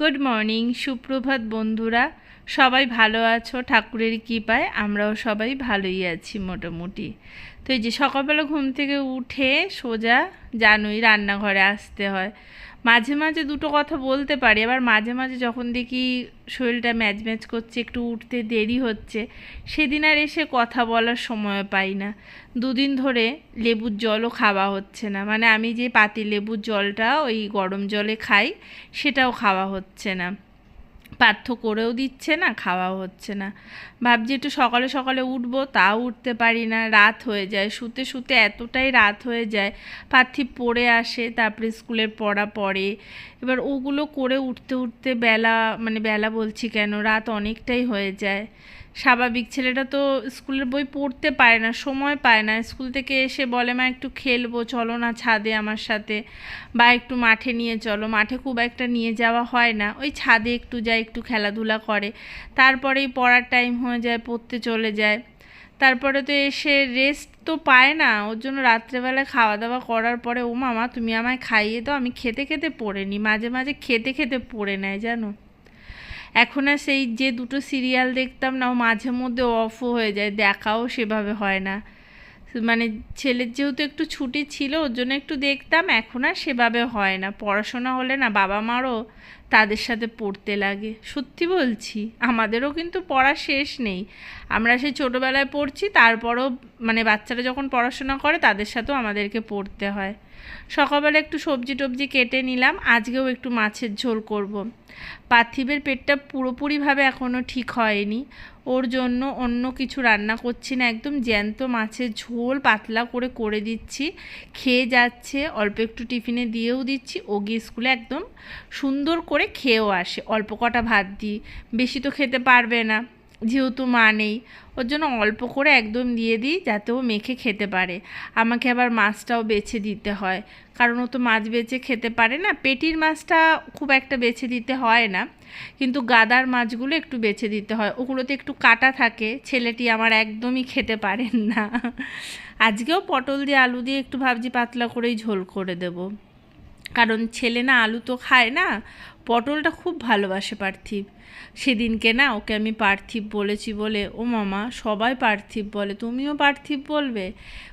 Good morning সুপ্রভাত বন্ধুরা। সবাই ভালো আছো? ঠাকুরের কৃপায় আমরাও সবাই ভালোই আছি মোটামুটি। তো এই যে সকালবেলা ঘুম থেকে উঠে সোজা জানুই রান্নাঘরে আসতে হয়। মাঝে মাঝে দুটো কথা বলতে পারি, আবার মাঝে মাঝে যখন দেখি শরীরটা ম্যাচ ম্যাচ করছে, একটু উঠতে দেরি হচ্ছে, সেদিন আর এসে কথা বলার সময় পাই না। দুদিন ধরে লেবুর জলও খাওয়া হচ্ছে না মানে আমি যে পাতি লেবুর জলটা ওই গরম জলে খাই, সেটাও খাওয়া হচ্ছে না। পার্থ করেও দিচ্ছে না, খাওয়াও হচ্ছে না। ভাবছি একটু সকালে সকালে উঠবো, তাও উঠতে পারি না, রাত হয়ে যায়। শুতে শুতে এতটাই রাত হয়ে যায় পার্থিব পড়ে আসে, তারপরে স্কুলের পড়া পড়ে। এবার ওগুলো করে উঠতে উঠতে বেলা মানে বেলা বলছি কেন, রাত অনেকটাই হয়ে যায়। স্বাভাবিক। ছেলেটা তো স্কুলের বই পড়তে পারে না, সময় পায় না। স্কুল থেকে এসে বলে, মা, একটু খেলব, চলো না ছাদে আমার সাথে। বা একটু মাঠে নিয়ে চলো। মাঠে খুব একটা নিয়ে যাওয়া হয় না। ওই ছাদে একটু যায়, একটু খেলাধুলা করে। তারপরেই পড়ার টাইম হয়ে যায়, পড়তে চলে যায়। তারপরে তো এসে রেস্ট তো পায় না। ওর জন্য রাত্রেবেলা খাওয়া দাওয়া করার পরে, ও মামা, তুমি আমায় খাইয়ে দাও। আমি খেতে খেতে পড়ে নিই মাঝে মাঝে খেতে খেতে পড়ে নেয়, জানো? এখন আর সেই যে দুটো সিরিয়াল দেখতাম না মাঝে মধ্যে অফও হয়ে যায়, দেখাও সেভাবে হয় না। মানে ছেলের যেহেতু একটু ছুটি ছিল, ওর জন্য একটু দেখতাম। এখন আর সেভাবে হয় না। পড়াশোনা হলে না বাবা মারও তাদের সাথে পড়তে লাগে। সত্যি বলছি, আমাদেরও কিন্তু পড়া শেষ নেই। আমরা সেই ছোটোবেলায় পড়ছি, তারপরও মানে বাচ্চারা যখন পড়াশোনা করে, তাদের সাথেও আমাদেরকে পড়তে হয়। সকালবেলা একটু সবজি টবজি কেটে নিলাম, আজকেও একটু মাছের ঝোল করব। পার্থিবের পেটটা পুরোপুরিভাবে এখনও ঠিক হয়নি। ওর জন্য অন্য কিছু রান্না করছি না, একদম জ্যান্ত মাছের ঝোল পাতলা করে করে দিচ্ছি। খেয়ে যাচ্ছে, অল্প একটু টিফিনে দিয়েও দিচ্ছি ও গিয়ে স্কুলে একদম সুন্দর করে খেয়েও আসে। অল্প কটা ভাত দিই, বেশি তো খেতে পারবে না। যেহেতু মা নেই, ওর জন্য অল্প করে একদম দিয়ে দিই যাতে ও মেখে খেতে পারে। আমাকে আবার মাছটাও বেছে দিতে হয়। কারণ ও তো মাছ বেছে খেতে পারে না, পেটির মাছটা খুব একটা বেছে দিতে হয় না। কিন্তু গাদার মাছগুলো একটু বেছে দিতে হয়। ওগুলোতে একটু কাটা থাকে, ছেলেটি আমার একদমই খেতে পারেন না। আজকেও পটল দিয়ে আলু দিয়ে একটু ভাবছি পাতলা করেই ঝোল করে দেব। কারণ ছেলে না আলু তো খায় না, পটলটা খুব ভালোবাসে পার্থিব। সেদিনকে না, ওকে আমি পার্থিব বলেছি বলে, ও মামা, সবাই পার্থিব বলে, তুমিও পার্থিব বলবে?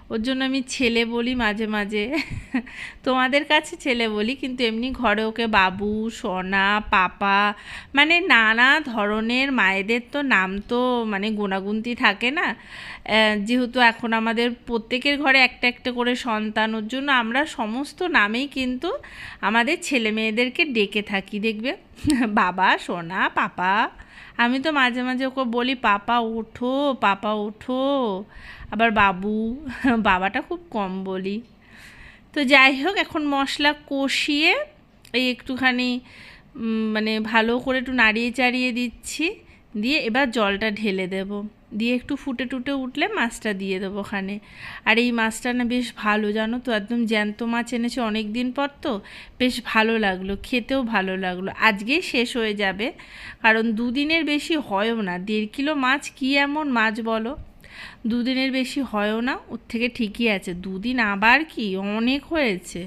ওর জন্য আমি ছেলে বলি মাঝে মাঝে। তোমাদের কাছে ছেলে বলি, কিন্তু এমনি ঘরে ওকে বাবু, সোনা, পাপা মানে নানা ধরনের, মায়েদের তো নাম তো মানে গুণাগুন্তি থাকে না। যেহেতু এখন আমাদের প্রত্যেকের ঘরে একটা একটা করে সন্তান ওর জন্য আমরা সমস্ত নামেই কিন্তু আমাদের ছেলে মেয়েদেরকে ডেকে থাকি, দেখবে? বাবা, সোনা, পাপা। আমি তো মাঝে মাঝে ওকে বলি, পাপা, ওঠো পাপা, ওঠো। আবার বাবু, বাবাটা খুব কম বলি। তো যাই হোক, এখন মশলা কষিয়ে এই একটুখানি মানে ভালো করে একটু নাড়িয়ে চাড়িয়ে দিচ্ছি, দিয়ে এবার জলটা ঢেলে দেব। দিয়ে একটু ফুটে টুটে উঠলে মাছটা দিয়ে দেবো ওখানে। আর এই মাছটা না বেশ ভালো, জানো তো? একদম জ্যান্ত মাছ এনেছে অনেক দিন পর তো। বেশ ভালো লাগল, খেতেও ভালো লাগল। আজকেই শেষ হয়ে যাবে, কারণ দুদিনের বেশি হয়ও না। দেড় কিলো মাছ কী এমন মাছ বলো? দুদিনের বেশি হয়ও না, ওর থেকে ঠিকই আছে। দুদিন আবার কি? অনেক হয়েছে।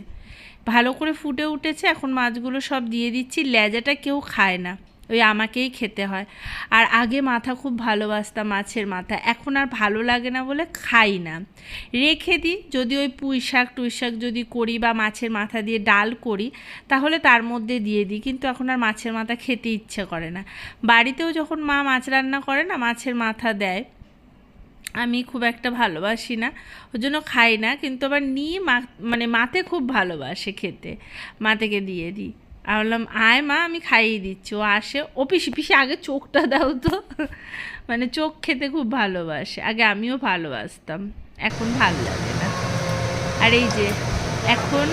ভালো করে ফুটে উঠেছে, এখন মাছগুলো সব দিয়ে দিচ্ছি। লেজাটা কেউ খায় না। ওই আমাকেই খেতে হয়। আর আগে মাথা খুব ভালোবাসতাম মাছের মাথা। এখন আর ভালো লাগে না বলে খাই না। রেখে দিই, যদি ওই পুঁই শাক টুই শাক যদি করি বা মাছের মাথা দিয়ে ডাল করি, তাহলে তার মধ্যে দিয়ে দিই। কিন্তু এখন আর মাছের মাথা খেতে ইচ্ছে করে না। বাড়িতেও যখন মা মাছ রান্না করে না, মাছের মাথা দেয়, আমি খুব একটা ভালোবাসি না। ওর জন্য খাই না, কিন্তু আবার নিয়ে মা মানে মাতে খুব ভালোবাসে খেতে। মাতেকে দিয়ে দিই। আমি বললাম, আয় মা, আমি খাইয়ে দিচ্ছি। ও আসে, ও পিসি পিসি, আগে চোখটা দাও তো। মানে চোখ খেতে খুব ভালোবাসে। আগে আমিও ভালোবাসতাম। এখন ভালো লাগে না। আর এই যে, এখন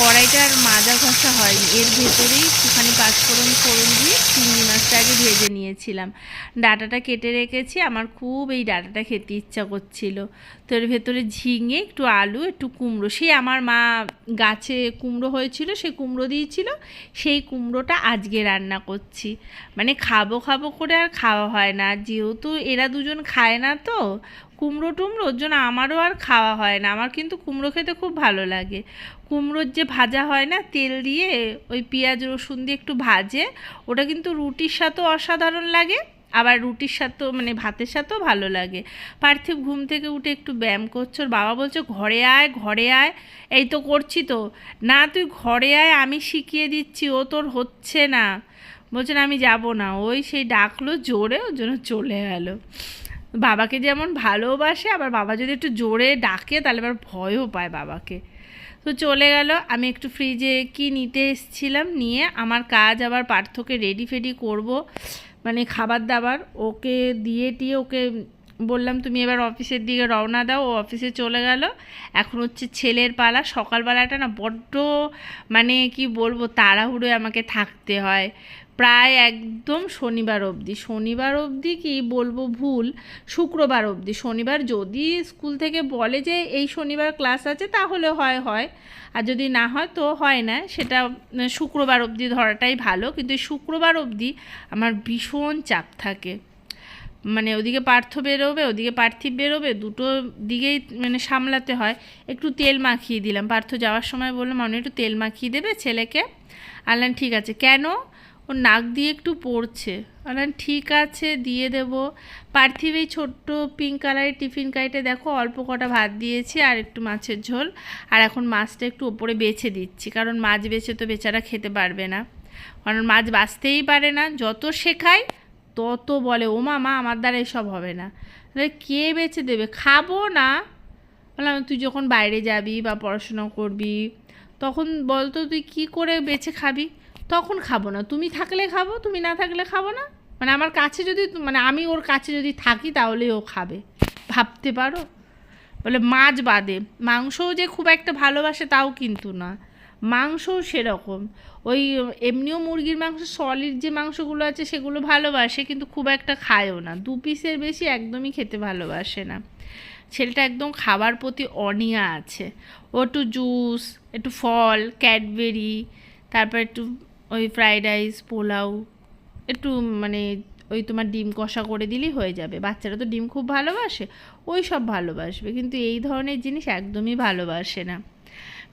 কড়াইটার মাজা ঘষা হয়নি। এর ভেতরেই একটুখানি পাঁচফোড়ন ফোড়ন দিয়ে চিংড়ি মাছটা আগে ভেজে নিয়েছিলাম। ডাটাটা কেটে রেখেছি। আমার খুব এই ডাটাটা খেতে ইচ্ছা করছিল। তো এর ভেতরে ঝিঙে, একটু আলু, একটু কুমড়ো। সেই আমার মা গাছে কুমড়ো হয়েছিল সে কুমড়ো দিয়েছিল। সেই কুমড়োটা আজকে রান্না করছি। মানে খাব খাব করে আর খাওয়া হয় না। যেহেতু এরা দুজন খায় না তো, কুমড়ো টুমড়ো, ওর জন্য আমারও আর খাওয়া হয় না। আমার কিন্তু কুমড়ো খেতে খুব ভালো লাগে। কুমড়োর যে ভাজা হয় না, তেল দিয়ে ওই পেঁয়াজ রসুন দিয়ে একটু ভাজে, ওটা কিন্তু রুটির সাথেও অসাধারণ লাগে, আবার রুটির সাথেও মানে ভাতের সাথেও ভালো লাগে। পার্থিব ঘুম থেকে উঠে একটু ব্যায়াম করছে, ওর বাবা বলছে, ঘরে আয় ঘরে আয়। এই তো করছি তো। না, তুই ঘরে আয়, আমি শিখিয়ে দিচ্ছি, ও তোর হচ্ছে না। বলছে, না, আমি যাব না। ওই সেই ডাকলো, জোরে, ওর জন্য চলে গেল বাবাকে যেমন ভালোবাসে, আবার বাবা যদি একটু জোরে ডাকে, তাহলে আবার ভয়ও পায় বাবাকে। তো চলে গেল, আমি একটু ফ্রিজে কি নিতে এসেছিলাম নিয়ে, আমার কাজ আবার পার্থকে রেডি ফেডি করব মানে খাবার দাবার, ওকে দিয়ে টিয়ে ওকে বললাম, তুমি এবার অফিসের দিকে রওনা দাও। ও অফিসে চলে গেল। এখন হচ্ছে ছেলের পালা, সকালবেলাটা না বড্ড মানে কি বলব, তাড়াহুড়োয় আমাকে থাকতে হয়। প্রায় একদম শনিবার অবধি। শনিবার অবধি কি বলব ভুল? শুক্রবার অবধি। শনিবার যদি স্কুল থেকে বলে যে এই শনিবার ক্লাস আছে, তাহলে হয় হয়। আর যদি না হয়, তো হয় না। সেটা শুক্রবার অবধি ধরাটাই ভালো। কিন্তু শুক্রবার অবধি আমার ভীষণ চাপ থাকে। মানে ওদিকে পার্থ বেরোবে, ওদিকে পার্থিব বেরোবে, দুটো দিকেই মানে সামলাতে হয়। একটু তেল মাখিয়ে দিলাম। পার্থ যাওয়ার সময় বললাম আমি একটু তেল মাখিয়ে দেবে ছেলেকে? আনলাম ঠিক আছে। কেন? ওর নাক দিয়ে একটু পড়ছে। আনলাম ঠিক আছে, দিয়ে দেব। পার্থিব এই ছোট্ট পিঙ্ক কালারের টিফিন কাইটে দেখো, অল্প কটা ভাত দিয়েছি আর একটু মাছের ঝোল। আর এখন মাছটা একটু ওপরে বেছে দিচ্ছি, কারণ মাছ বেছে তো বেচারা খেতে পারবে না। কারণ মাছ বাঁচতেই পারে না, যত শেখায় তত বলে ও মা, আমার দ্বারা এসব হবে না। কে বেছে দেবে? খাব না। বললাম, তুই যখন বাইরে যাবি বা পড়াশোনা করবি, তখন বলতো তুই কি করে বেছে খাবি? তখন খাব না। তুমি থাকলে খাব, তুমি না থাকলে খাব না। মানে আমার কাছে যদি মানে আমি ওর কাছে যদি থাকি তাহলেই ও খাবে। ভাবতে পারো? বলে মাছ বাদে। মাংসও যে খুব একটা ভালোবাসে তাও কিন্তু না। মাংসও সেরকম। ওই এমনিও মুরগির মাংস, সলিড যে মাংসগুলো আছে সেগুলো ভালোবাসে, কিন্তু খুব একটা খায়ও না। দু পিসের বেশি একদমই খেতে ভালোবাসে না। ছেলেটা একদম খাবার প্রতি অনিয়া আছে। ও একটু জুস একটু ফল ক্যাডবেরি তারপর একটু ওই ফ্রাইড রাইস পোলাও, একটু মানে ওই তোমার ডিম কষা করে দিলেই হয়ে যাবে। বাচ্চারা তো ডিম খুব ভালোবাসে, ওই সব ভালোবাসবে। কিন্তু এই ধরনের জিনিস একদমই ভালোবাসে না।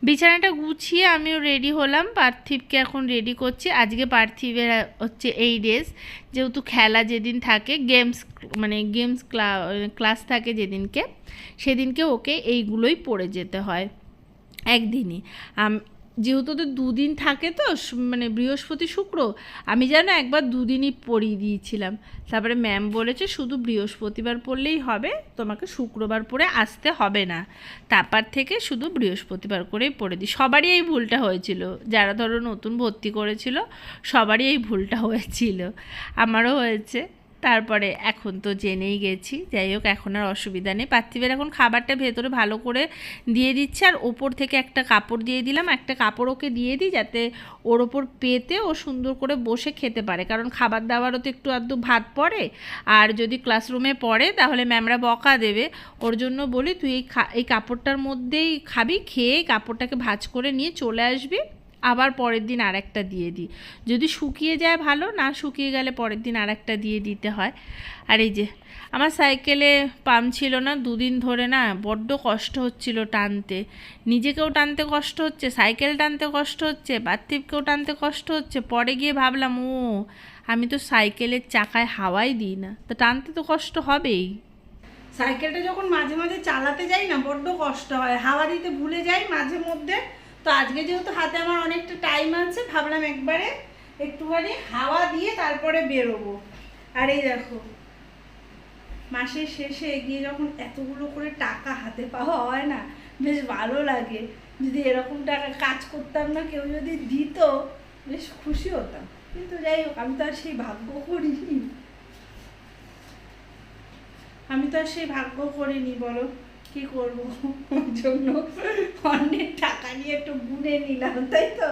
বিছানাটা গুছিয়ে আমিও রেডি হলাম, পার্থিবকে এখন রেডি করছি। আজকে পার্থিবের হচ্ছে এই ডেজ যেহেতু খেলা যেদিন থাকে গেমস মানে গেমস ক্লা ক্লাস থাকে যেদিনকে, সেদিনকে ওকে এইগুলোই পড়ে যেতে হয়। একদিনই। যেহেতু তো দুদিন থাকে তো মানে বৃহস্পতি, শুক্র, আমি যেন একবার দুদিনই পড়িয়ে দিয়েছিলাম। তারপরে ম্যাম বলেছে, শুধু বৃহস্পতিবার পড়লেই হবে, তোমাকে শুক্রবার পড়ে আসতে হবে না। তারপর থেকে শুধু বৃহস্পতিবার করেই পড়ে দিই। সবারই এই ভুলটা হয়েছিল। যারা ধরো নতুন ভর্তি করেছিল, সবারই এই ভুলটা হয়েছিল। আমারও হয়েছে। তারপরে এখন তো জেনেই গেছি। যাই হোক, এখন আর অসুবিধা নেই। পার্থিবের এখন খাবারটা ভেতরে ভালো করে দিয়ে দিচ্ছে আর ওপর থেকে একটা কাপড় দিয়ে দিলাম। একটা কাপড় ওকে দিয়ে দিই যাতে ওর ওপর পেতে ও সুন্দর করে বসে খেতে পারে। কারণ খাবার দাবারও তো একটু আধটু ভাত পড়ে। আর যদি ক্লাসরুমে পড়ে, তাহলে ম্যামরা বকা দেবে। ওর জন্য বলি, তুই এই এই কাপড়টার মধ্যেই খাবি, খেয়ে কাপড়টাকে ভাজ করে নিয়ে চলে আসবি। আবার পরের দিন আর একটা দিয়ে দিই। যদি শুকিয়ে যায় ভালো, না শুকিয়ে গেলে পরের দিন আর একটা দিয়ে দিতে হয়। আর এই যে, আমার সাইকেলে পাম্প ছিল না, দুদিন ধরে না বড্ড কষ্ট হচ্ছিল টানতে। নিজেকেও টানতে কষ্ট হচ্ছে, সাইকেল টানতে কষ্ট হচ্ছে পার্থিবকেও টানতে কষ্ট হচ্ছে। পরে গিয়ে ভাবলাম, ও, আমি তো সাইকেলের চাকায় হাওয়াই দিই না। তো টানতে তো কষ্ট হবেই। সাইকেলটা যখন মাঝে মাঝে চালাতে যাই না, বড্ড কষ্ট হয়। হাওয়া দিতে ভুলে যাই মাঝে মধ্যে। তো আজকে যেহেতু হাতে আমার অনেকটা টাইম আছে, ভাবলাম একবারে একটুখানি হাওয়া দিয়ে তারপরে বেরোবো। আর এই দেখো, মাসের শেষে গিয়ে যখন এতগুলো করে টাকা হাতে পাওয়া হয় না, বেশ ভালো লাগে। যদি এরকম টাকা কাজ করতাম না, কেউ যদি দিত, বেশ খুশি হতাম। কিন্তু যাই হোক, আমি তো আর সেই ভাগ্য করিনি। আমি তো আর সেই ভাগ্য করিনি, বলো। কি করব? ওর জন্য অন্যের টাকা নিয়ে একটু গুনে নিলাম, তাই তো?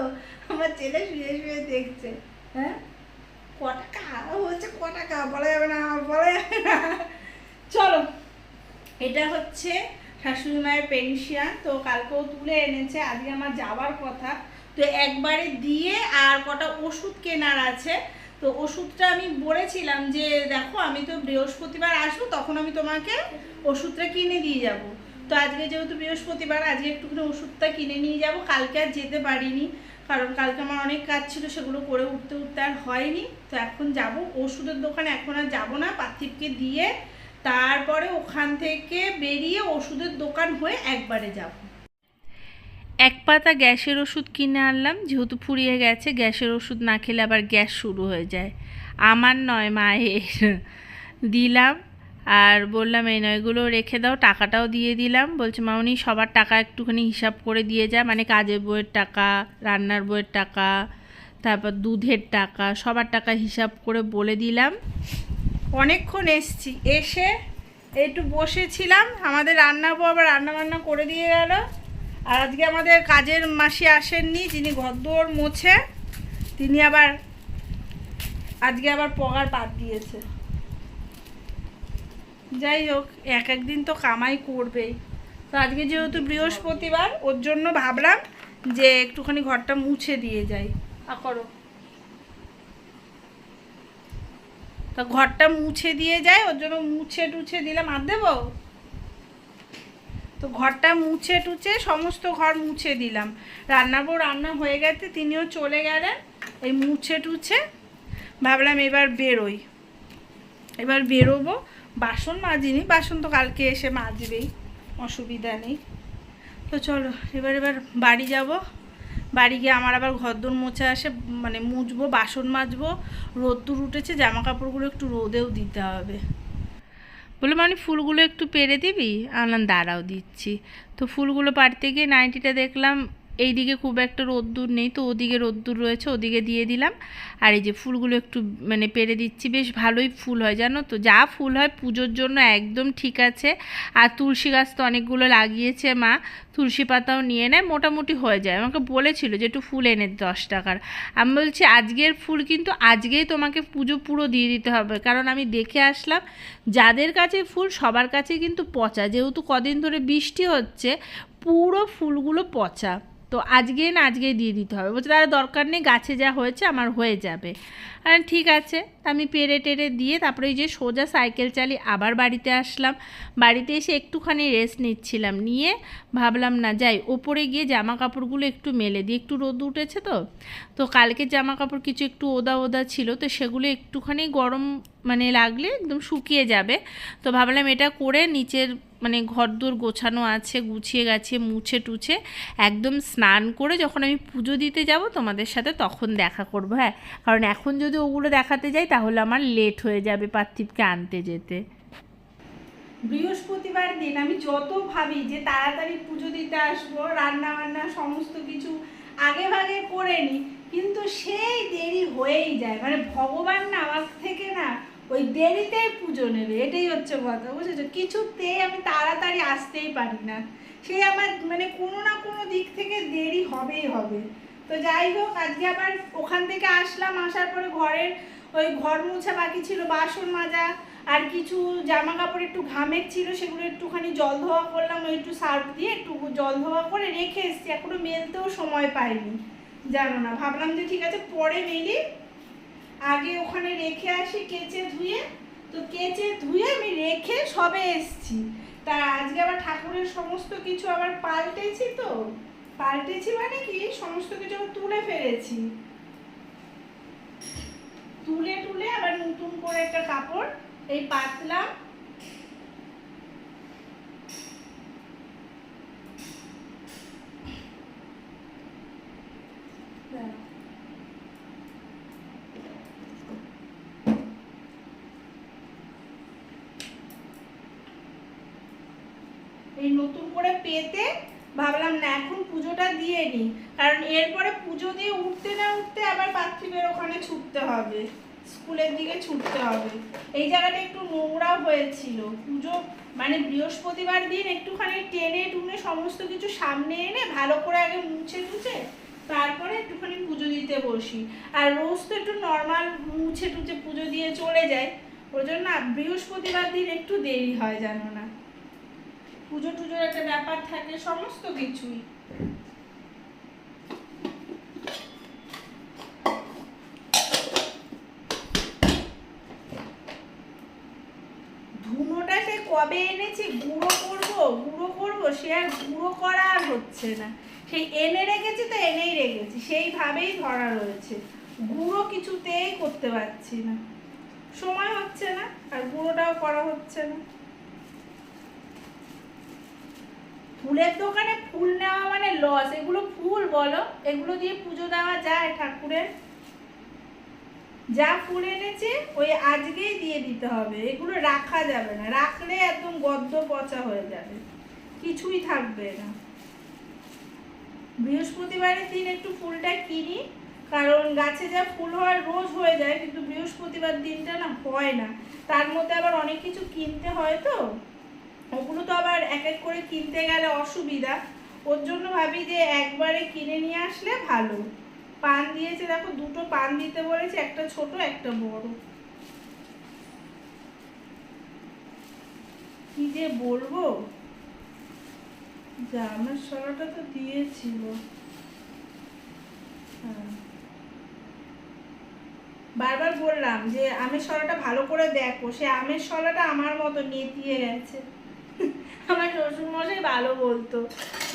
আমার ছেলে শুয়ে শুয়ে দেখছে। হ্যাঁ? ক টাকা? বলছে, ক টাকা? বলা যাবে না, বলা যাবে না। চলো, এটা হচ্ছে শাশুড়ি মায়ের পেনশন তো কালকেও তুলে এনেছে, আজকে আমার যাওয়ার কথা। তো একবারে দিয়ে আর কটা ওষুধ কেনার আছে। তো ওষুধটা আমি বলেছিলাম যে, দেখো, আমি তো বৃহস্পতিবার আসব, তখন আমি তোমাকে ওষুধটা কিনে দিয়ে যাব। তো আজকে যেহেতু বৃহস্পতিবার, আজকে একটুখানি ওষুধটা কিনে নিয়ে যাব। কালকে আর যেতে পারিনি, কারণ কালকে আমার অনেক কাজ ছিল, সেগুলো করে উঠতে উঠতে আর হয়নি। তো এখন যাব। ওষুধের দোকানে এখন আর যাব না, পার্থিবকে দিয়ে তারপরে ওখান থেকে বেরিয়ে ওষুধের দোকান হয়ে একবারে যাব। এক পাতা গ্যাসের ওষুধ কিনে আনলাম, যেহেতু ফুরিয়ে গেছে, গ্যাসের ওষুধ না খেলে আবার গ্যাস শুরু হয়ে যায়। আমার নয় মায়ের। দিলাম আর বললাম, এই নয়গুলো রেখে দাও, টাকাটাও দিয়ে দিলাম। বলছে মামনি সবার টাকা একটুখানি হিসাব করে দিয়ে যা মানে কাজের বইয়ের টাকা, রান্নার বইয়ের টাকা, তারপর দুধের টাকা, সবার টাকা হিসাব করে বলে দিলাম। অনেকক্ষণ এসছি, এসে একটু বসেছিলাম, আমাদের রান্না বউ আবার রান্না বান্না করে দিয়ে গেল। আর আজকে আমাদের কাজের মাসি আসেননি, যিনি ঘরদোর মোছে, তিনি আবার, আজকে আবার পগার পাত দিয়েছে। যাই হোক এক একদিন তো কামাই করবেই। তো আজকে যেহেতু বৃহস্পতিবার ওর জন্য ভাবলাম যে একটুখানি ঘরটা মুছে দিয়ে যাই। আ করো। তা ঘরটা মুছে দিয়ে যায় ওর জন্য মুছে টুছে দিলাম। আর দেবো? তো ঘরটা মুছে টুছে সমস্ত ঘর মুছে দিলাম। রান্না বউ রান্না হয়ে গেছে তিনিও চলে গেলেন। এই মুছে টুছে ভাবলাম এবার বেরোই। এবার বেরোবো বাসন মাজিনি, বাসন তো কালকে এসে মাজবেই, অসুবিধা নেই। তো চলো, এবার এবার বাড়ি যাব। বাড়ি গিয়ে আমার আবার ঘরদোর মোছা আসে মানে মুছবো, বাসন মাজবো, রোদ্দুর উঠেছে জামা কাপড়গুলো একটু রোদেও দিতে হবে। বললাম মানে ফুলগুলো একটু পেরে দিবি? আনলাম, দাঁড়াও দিচ্ছি। তো ফুলগুলো পাড়তে গিয়ে নাইটিটা দেখলাম এইদিকে খুব একটা রোদ্দুর নেই, তো ওদিকে রোদ্দুর রয়েছে, ওদিকে দিয়ে দিলাম। আর এই যে ফুলগুলো একটু মানে পেরে দিচ্ছি, বেশ ভালোই ফুল হয়, জানো তো? যা ফুল হয় পুজোর জন্য একদম ঠিক আছে। আর তুলসী গাছ তো অনেকগুলো লাগিয়েছে মা, তুলসী পাতাও নিয়ে নেয়, মোটামুটি হয়ে যায়। আমাকে বলেছিল যে একটু ফুল এনে দশ টাকার। আমি বলছি, আজকের ফুল কিন্তু আজকেই তোমাকে পুজো পুরো দিয়ে দিতে হবে। কারণ আমি দেখে আসলাম, যাদের কাছে ফুল সবার কাছে কিন্তু পচা। যেহেতু কদিন ধরে বৃষ্টি হচ্ছে, পুরো ফুলগুলো পচা। তো আজকে না আজকেই দিয়ে দিতে হবে। বলছে, তাহলে দরকার নেই, গাছে যা হয়েছে আমার হয়ে যাবে। আর ঠিক আছে। আমি পেরে টেরে দিয়ে তারপরে ওই যে সোজা সাইকেল চালিয়ে আবার বাড়িতে আসলাম। বাড়িতে এসে একটুখানি রেস্ট নিচ্ছিলাম। নিয়ে ভাবলাম, না, যাই, ওপরে গিয়ে জামা কাপড়গুলো একটু মেলে দিই। একটু রোদ উঠেছে তো? তো কালকে জামা কাপড় কিছু একটু ওদা ওদা ছিল। তো সেগুলো একটুখানি গরম মানে লাগলে একদম শুকিয়ে যাবে। তো ভাবলাম, এটা করে নিচের মানে ঘর ঘরদোর গোছানো আছে, গুছিয়ে গাছিয়ে মুছে টুছে একদম স্নান করে যখন আমি পুজো দিতে যাব তোমাদের সাথে তখন দেখা করব। হ্যাঁ কারণ এখন যদি ওগুলো দেখাতে যাই, তাহলে আমার লেট হয়ে যাবে পার্থিবকে আনতে যেতে। বৃহস্পতিবার দিন আমি যত ভাবি যে তাড়াতাড়ি পুজো দিতে আসব, রান্না বান্না সমস্ত কিছু আগে ভাগে করে নিই কিন্তু সেই দেরি হয়েই যায়। মানে ভগবান না আমার থেকে না, ওই দেরিতেই পুজো নেবে, এটাই হচ্ছে কথা, বুঝেছ? কিছুতেই আমি তাড়াতাড়ি আসতেই পারি না। সেই আমার মানে কোনো না কোনো দিক থেকে দেরি হবেই হবে। তো যাই হোক, আজকে আবার ওখান থেকে আসলাম, আসার পরে ঘরের ওই ঘর মোছা বাকি ছিল, বাসন মাজা আর কিছু জামা কাপড় একটু ঘামের ছিল, সেগুলো একটুখানি জল ধোয়া করলাম, ওই একটু সার্ফ দিয়ে একটু জল ধোয়া করে রেখে এসেছি, এখনও মেলতেও সময় পাইনি, জানো না। ভাবলাম যে ঠিক আছে, পরে মেলি, আগে ওখানে রেখে আসি, কেচে ধুয়ে, তো কেচে ধুয়ে আমি রেখে সবে এসছি। তা আজকে আবার ঠাকুরের সমস্ত কিছু আবার পাল্টেছি তো পাল্টেছি মানে কি? সমস্ত কিছু তুলে ফেলেছি, তুলে তুলে আবার নতুন করে একটা কাপড়, এই পাতলা, এই নতুন করে পেতে ভাবলাম না, এখন পুজোটা দিয়ে নিই। কারণ এরপরে পুজো দিয়ে উঠতে না উঠতে আবার পার্থিবের ওখানে ছুটতে হবে। স্কুলের দিকে ছুটতে হবে। এই জায়গাটা একটু নোংরা হয়েছিল। পুজো মানে বৃহস্পতিবার দিন একটুখানি টেনে টুনে সমস্ত কিছু সামনে এনে ভালো করে আগে মুছে টুছে তারপরে একটুখানি পুজো দিতে বসি। আর রোজ তো একটু নর্মাল মুছে টুছে পুজো দিয়ে চলে যায়। ওই জন্য বৃহস্পতিবার দিন একটু দেরি হয় জানো না। পুজো টুজোর একটা ব্যাপার থাকে, সমস্ত কিছুই। ধুনোটা সে কবে এনেছি? গুঁড়ো করব গুঁড়ো করব? সে আর গুঁড়ো করা আর হচ্ছে না। সেই এনে রেখেছি তো এনেই রেখেছি, সেইভাবেই ধরা রয়েছে। গুঁড়ো কিছুতেই করতে পারছি না। সময় হচ্ছে না, আর গুঁড়োটাও করা হচ্ছে না। ফুলের দোকানে ফুল নেওয়া মানে লস এগুলো ফুল বলো। এগুলো দিয়ে পুজো দেওয়া যায় ঠাকুরের। যা ফুল এনেছে, ওই আজকেই দিয়ে দিতে হবে। এগুলো রাখা যাবে না। রাখলে একদম গদ্য পচা হয়ে যাবে। কিছুই থাকবে না। বৃহস্পতিবারের দিন একটু ফুলটা কিনি, কারণ গাছে যা ফুল হয় রোজ হয়ে যায়, কিন্তু বৃহস্পতিবার দিনটা না হয় না। তার মধ্যে আবার অনেক কিছু কিনতে হয় তো। ওগুলো তো আবার এক এক করে কিনতে গেলে অসুবিধা। ওর জন্য ভাবি যে একবারে কিনে নিয়ে আসলে ভালো। পান দিয়েছে, দেখো দুটো পান দিতে বলেছে, একটা ছোট, একটা বড়। কি যে বলব? যা আমার সরাটা তো দিয়েছিল। হ্যাঁ। বারবার বললাম যে, আমের সরাটা ভালো করে দেখো। সে আমের সরাটা আমার মতো নেতিয়ে গেছে। আমার শ্বশুর মশাই ভালো বলতো।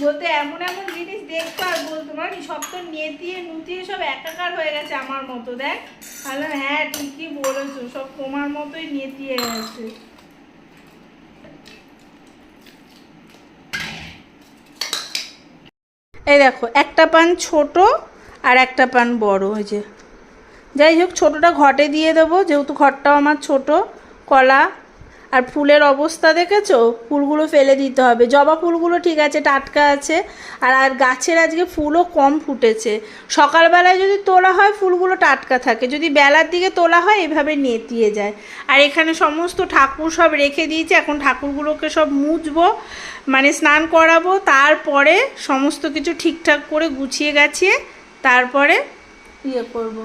বলতে, এমন এমন জিনিস দেখতো আর বলতো মানে সব তো নেতিয়ে নুতিয়ে সব একাকার হয়ে গেছে আমার মতো, দেখ। বললাম হ্যাঁ ঠিকই বলেছ, সব তোমার মতোই নেতিয়ে গেছে। এই দেখো, একটা পান ছোট আর একটা পান বড় যে। যাই হোক, ছোটোটা ঘটে দিয়ে দেবো, যেহেতু ঘরটাও আমার ছোট, কলা আর ফুলের অবস্থা দেখেছ? ফুলগুলো ফেলে দিতে হবে। জবা ফুলগুলো ঠিক আছে, টাটকা আছে, আর আর গাছের আজকে ফুলও কম ফুটেছে। সকালবেলায় যদি তোলা হয়, ফুলগুলো টাটকা থাকে। যদি বেলার দিকে তোলা হয়, এভাবে নেতিয়ে যায়। আর এখানে সমস্ত ঠাকুর সব রেখে দিয়েছে। এখন ঠাকুরগুলোকে সব মুছবো মানে স্নান করাবো। তারপরে সমস্ত কিছু ঠিকঠাক করে গুছিয়ে গাছিয়ে তারপরে ইয়ে করব।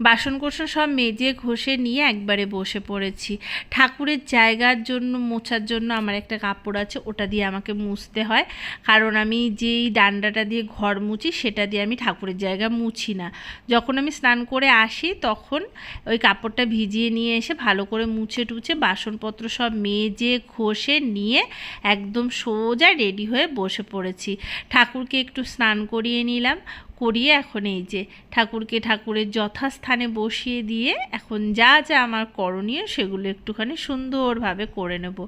বাসন সব মেজে ঘষে নিয়ে একবারে বসে পড়েছি। ঠাকুরের জায়গার জন্য, মোছার জন্য আমার একটা কাপড় আছে, ওটা দিয়ে আমাকে মুছতে হয়। কারণ আমি যেই ডান্ডাটা দিয়ে ঘর মুছি, সেটা দিয়ে আমি ঠাকুরের জায়গা মুছি না। যখন আমি স্নান করে আসি, তখন ওই কাপড়টা ভিজিয়ে নিয়ে এসে ভালো করে মুছে টুছে বাসনপত্র সব মেজে ঘষে নিয়ে একদম সোজা রেডি হয়ে বসে পড়েছি। ঠাকুরকে একটু স্নান করিয়ে নিলাম। করিয়ে এখন এই যে ঠাকুরকে ঠাকুরের যথাস্থানে বসিয়ে দিয়ে এখন যা যা আমার করণীয় সেগুলো একটুখানি সুন্দরভাবে করে নেব।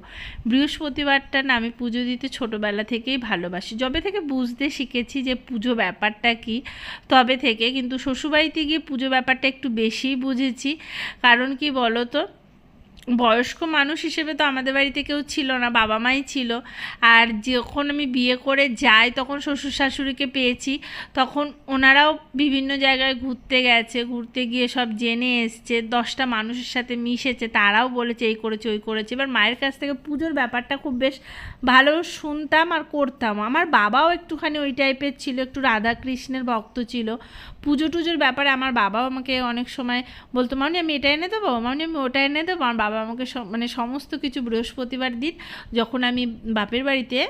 বৃহস্পতিবারটা না আমি পুজো দিতে ছোটোবেলা থেকেই ভালোবাসি। যবে থেকে বুঝতে শিখেছি যে পুজো ব্যাপারটা কি, তবে থেকে কিন্তু শ্বশুরবাড়িতে গিয়ে পুজো ব্যাপারটা একটু বেশিই বুঝেছি। কারণ কি বলো তো বয়স্ক মানুষ হিসেবে তো আমাদের বাড়িতে কেউ ছিল না, বাবা মাই ছিল। আর যখন আমি বিয়ে করে যাই, তখন শ্বশুর শাশুড়িকে পেয়েছি। তখন ওনারাও বিভিন্ন জায়গায় ঘুরতে গেছে, ঘুরতে গিয়ে সব জেনে এসছে। দশটা মানুষের সাথে মিশেছে, তারাও বলেছে, এই করেছে, ওই করেছে। এবার মায়ের কাছ থেকে পুজোর ব্যাপারটা খুব বেশ ভালো শুনতাম আর করতাম। আমার বাবাও একটুখানি ওই টাইপের ছিল, একটু রাধাকৃষ্ণের ভক্ত ছিল। পুজো টুজোর ব্যাপারে আমার বাবাও আমাকে অনেক সময় বলতো মামনি আমি এটা এনে দেবো? মামনি আমি ওটা এনে দেবো? আমার বাবা আমাকে মানে সমস্ত কিছু বৃহস্পতিবার দিন যখন আমি বাপের বাড়িতে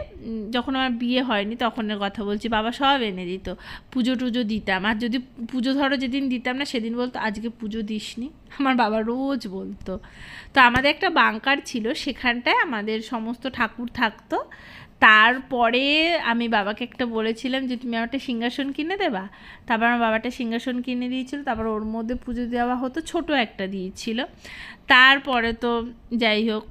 যখন আমার বিয়ে হয়নি তখনের কথা বলছি, বাবা সব এনে দিত, পুজো টুজো দিতাম। আর যদি পুজো ধরো যেদিন দিতাম না সেদিন বলতো, আজকে পুজো দিসনি? আমার বাবা রোজ বলতো। তো আমাদের একটা বাংকার ছিল, সেখানটায় আমাদের সমস্ত ঠাকুর থাকতো। তারপরে আমি বাবাকে একটা বলেছিলাম যে, তুমি আমার একটা সিংহাসন কিনে দেবা? তারপর আমার বাবাটা সিংহাসন কিনে দিয়েছিল। তারপর ওর মধ্যে পুজো দেওয়া হতো, ছোট একটা দিয়েছিল। তারপরে তো যাই হোক,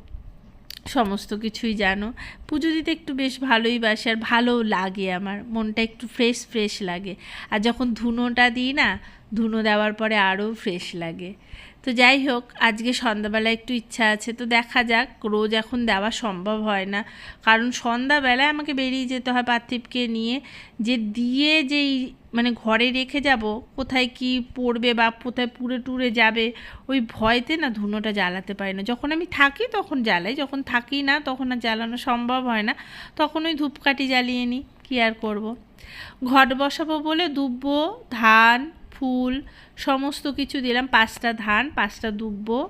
সমস্ত কিছুই জানো। পুজো দিতে একটু বেশ ভালোই বাসি আর ভালোও লাগে আমার। মনটা একটু ফ্রেশ ফ্রেশ লাগে। আর যখন ধুনোটা দিই না, ধুনো দেওয়ার পরে আরও ফ্রেশ লাগে। তো যাই হোক, আজকে সন্ধ্যাবেলা একটু ইচ্ছা আছে, তো দেখা যাক, রোজ এখন দেওয়া সম্ভব হয় না। কারণ সন্ধ্যাবেলায় আমাকে বেরিয়ে যেতে হয় পার্থিবকে নিয়ে, যে দিয়ে যেই মানে ঘরে রেখে যাব, কোথায় কি পড়বে বা কোথায় পুড়ে টুরে যাবে, ওই ভয়তে না ধুনোটা জ্বালাতে পারি না। যখন আমি থাকি তখন জ্বালাই, যখন থাকি না তখন আর জ্বালানো সম্ভব হয় না। তখন ওই ধূপকাঠি জ্বালিয়ে নিই, কী আর করব? ঘট বসাবো বলে দুব্বো, ধান ফুল, সমস্ত কিছু দিলাম। পাঁচটা ধান, পাঁচটা দুব্বো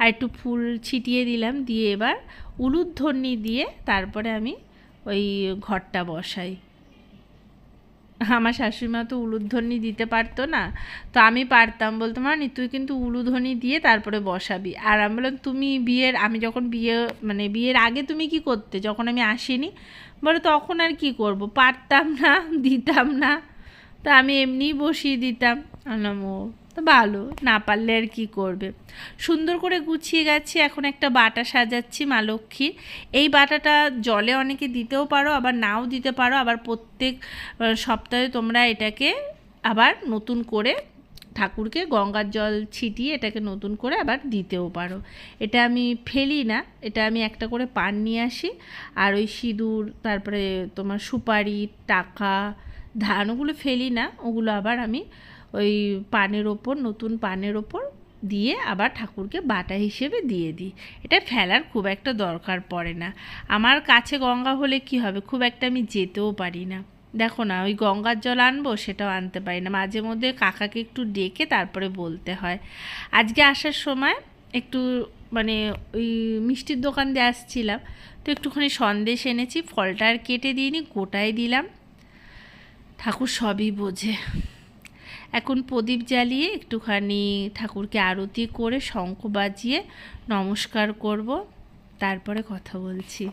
আর একটু ফুল ছিটিয়ে দিলাম। দিয়ে এবার উলুধ্বনি দিয়ে তারপরে আমি ওই ঘরটা বসাই। আমার শাশুড়িমা তো উলুধ্বনি দিতে পারতো না, তো আমি পারতাম। বলতো মানে তুই কিন্তু উলুধ্বনি দিয়ে তারপরে বসাবি। আর আমি বললাম, তুমি বিয়ের, আমি যখন বিয়ে মানে বিয়ের আগে তুমি কি করতে? যখন আমি আসিনি, বলে, তখন আর কি করব? পারতাম না, দিতাম না। তা আমি এমনিই বসিয়ে দিতাম। আলাম ও তো ভালো, না পারলে আর কি করবে? সুন্দর করে গুছিয়ে গেছি, এখন একটা বাটা সাজাচ্ছি মা লক্ষ্মীর এই বাটাটা জলে অনেকে দিতেও পারো, আবার নাও দিতে পারো, আবার প্রত্যেক সপ্তাহে তোমরা এটাকে আবার নতুন করে ঠাকুরকে গঙ্গার জল ছিটিয়ে এটাকে নতুন করে আবার দিতেও পারো। এটা আমি ফেলি না, এটা আমি একটা করে পান নিয়ে আসি। আর ওই সিঁদুর, তারপরে তোমার সুপারি, টাকা, ধান, ওগুলো ফেলি না, ওগুলো আবার আমি ওই পানের ওপর, নতুন পানের ওপর দিয়ে আবার ঠাকুরকে বাটা হিসেবে দিয়ে দিই। এটা ফেলার খুব একটা দরকার পড়ে না। আমার কাছে গঙ্গা হলে কি হবে? খুব একটা আমি যেতেও পারি না। দেখো না, ওই গঙ্গার জল আনব, সেটাও আনতে পারি না। মাঝে মধ্যে কাকাকে একটু ডেকে তারপরে বলতে হয়। আজকে আসার সময় একটু মানে ওই মিষ্টির দোকান দিয়ে আসছিলাম, তো একটুখানি সন্দেশ এনেছি, ফলটা আর কেটে দিইনি, গোটাই দিলাম। ঠাকুর সবই বোঝে। এখন প্রদীপ জ্বালিয়ে একটুখানি ঠাকুরকে আরতি করে শঙ্খ বাজিয়ে নমস্কার করব তারপরে কথা বলছি।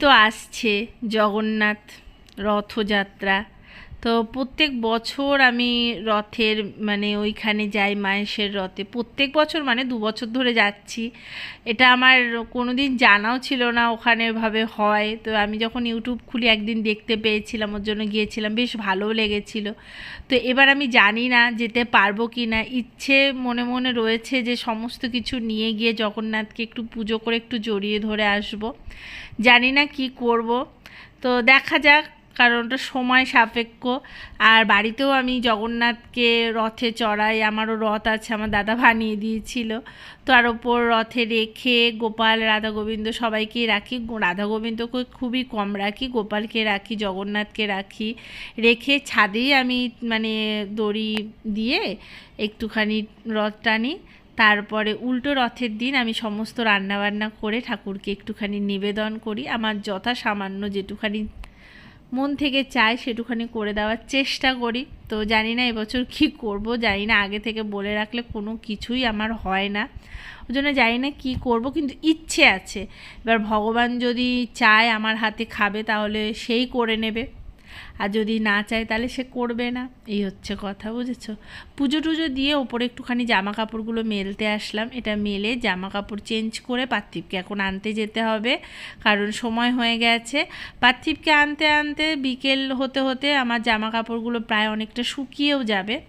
তো আসছে জগন্নাথ রথযাত্রা। তো প্রত্যেক বছর আমি রথের মানে ওইখানে যাই মায়েশের রথে। প্রত্যেক বছর মানে দু বছর ধরে যাচ্ছি। এটা আমার কোনো দিন জানাও ছিল না ওখানে ভাবে হয়। তো আমি যখন ইউটিউব খুলি একদিন দেখতে পেয়েছিলাম, ওর জন্য গিয়েছিলাম, বেশ ভালোও লেগেছিল। তো এবার আমি জানি না যেতে পারব কি না ইচ্ছে মনে মনে রয়েছে যে সমস্ত কিছু নিয়ে গিয়ে জগন্নাথকে একটু পুজো করে একটু জড়িয়ে ধরে আসব। জানি না কি করব। তো দেখা যাক কারণ ওটা সময় সাপেক্ষ। আর বাড়িতেও আমি জগন্নাথকে রথে চড়াই, আমারও রথ আছে, আমার দাদা বানিয়ে দিয়েছিল। তো আর ওপর রথে রেখে গোপাল, রাধা গোবিন্দ সবাইকেই রাখি। রাধা গোবিন্দকে খুবই কম রাখি, গোপালকে রাখি, জগন্নাথকে রাখি। রেখে ছাদেই আমি মানে দড়ি দিয়ে একটুখানি রথ টানি। তারপরে উল্টো রথের দিন আমি সমস্ত রান্নাবান্না করে ঠাকুরকে একটুখানি নিবেদন করি। আমার যথা সামান্য যেটুখানি মন থেকে চাই সেটুখানি করে দেওয়ার চেষ্টা করি। তো জানি না এবছর কি করব, জানি না আগে থেকে বলে রাখলে কোনো কিছুই আমার হয় না। ওই জন্য জানি না কী করব, কিন্তু ইচ্ছে আছে। এবার ভগবান যদি চায় আমার হাতে খাবে তাহলে সেই করে নেবে। আর যদি না চায় তাহলে সে করবে না। এই হচ্ছে কথা, বুঝেছ? পুজো টুজো দিয়ে ওপরে একটুখানি জামা কাপড়গুলো মেলতে আসলাম। এটা মেলে জামা কাপড় চেঞ্জ করে পার্থিবকে এখন আনতে যেতে হবে। কারণ সময় হয়ে গেছে। পার্থিবকে আনতে আনতে বিকেল হতে হতে আমার জামা কাপড়গুলো প্রায় অনেকটা শুকিয়েও যাবে।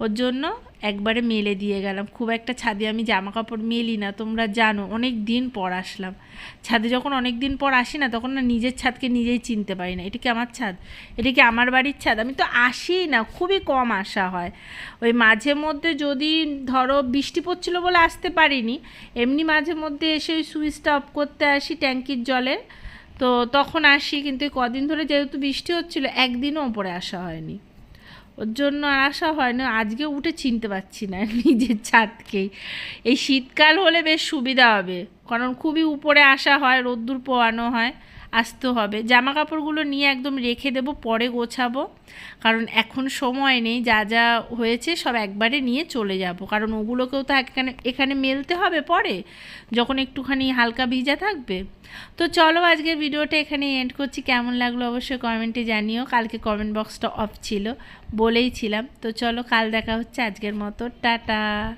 ওর জন্য একবারে মেলে দিয়ে গেলাম। খুব একটা ছাদে আমি জামা কাপড় মেলি না, তোমরা জানো, অনেক দিন পর আসলাম। ছাদে যখন অনেক দিন পর আসি না, তখন না নিজের ছাদকে নিজেই চিনতে পারি না। এটা কি আমার ছাদ? এটা কি আমার বাড়ির ছাদ? আমি তো আসিই না, খুবই কম আসা হয়। ওই মাঝে মধ্যে যদি ধরো বৃষ্টি পড়ছিল বলে আসতে পারিনি, এমনি মাঝে মধ্যে এসে ওই সুইচটা অফ করতে আসি ট্যাঙ্কির জলের তো তখন আসি, কিন্তু কদিন ধরে যেহেতু বৃষ্টি হচ্ছিল, একদিনও ওপরে আসা হয়নি। ওর জন্য আর আসা হয় না আজকে উঠে চিনতে পারছি না নিজের ছাদকেই। এই শীতকাল হলে বেশ সুবিধা হবে, কারণ খুবই উপরে আসা হয়, রোদ্দুর পোয়ানো হয়। আসতে হবে। জামা কাপড়গুলো নিয়ে একদম রেখে দেবো, পরে গোছাবো। কারণ এখন সময় নেই, যা যা হয়েছে সব একবারে নিয়ে চলে যাব। কারণ ওগুলোকেও তো এখানে এখানে মেলতে হবে পরে, যখন একটুখানি হালকা ভিজা থাকবে। তো চলো আজকের ভিডিওটা এখানে এন্ড করছি। কেমন লাগল অবশ্যই কমেন্টে জানিও। কালকে কমেন্ট বক্সটা অফ ছিল, বলেই ছিলাম। তো চলো কাল দেখা হচ্ছে আজকের মতো। টাটা!